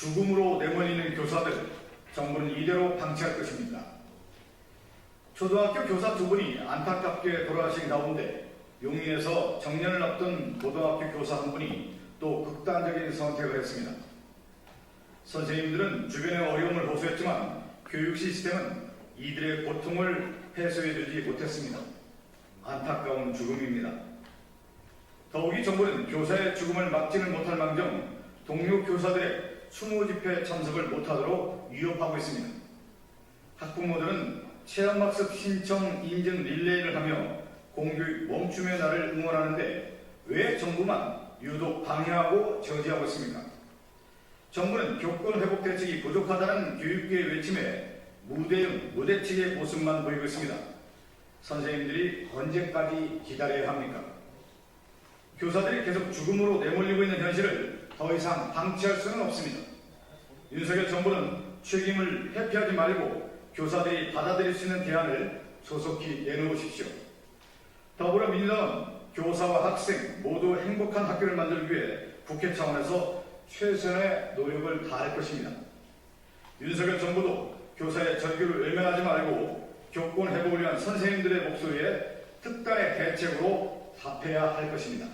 죽음으로 내몰리는 교사들 정부는 이대로 방치할 것입니다. 초등학교 교사 두 분이 안타깝게 돌아가신 가운데 용인에서 정년을 앞둔 고등학교 교사 한 분이 또 극단적인 선택을 했습니다. 선생님들은 주변의 어려움을 호소했지만 교육 시스템은 이들의 고통을 해소해주지 못했습니다. 안타까운 죽음입니다. 더욱이 정부는 교사의 죽음을 막지는 못할 망정 동료 교사들의 추모 집회 참석을 못하도록 위협하고 있습니다. 학부모들은 체험학습 신청 인증 릴레이를 하며 공교육 멈춤의 날을 응원하는데 왜 정부만 유독 방해하고 저지하고 있습니까? 정부는 교권 회복 대책이 부족하다는 교육계의 외침에 무대응 무대책의 모습만 보이고 있습니다. 선생님들이 언제까지 기다려야 합니까? 교사들이 계속 죽음으로 내몰리고 있는 현실을 더 이상 방치할 수는 없습니다. 윤석열 정부는 책임을 회피하지 말고 교사들이 받아들일 수 있는 대안을 조속히 내놓으십시오. 더불어민주당은 교사와 학생 모두 행복한 학교를 만들기 위해 국회 차원에서 최선의 노력을 다할 것입니다. 윤석열 정부도 교사의 절규를 외면하지 말고 교권 회복을 위한 선생님들의 목소리에 특단의 대책으로 답해야 할 것입니다.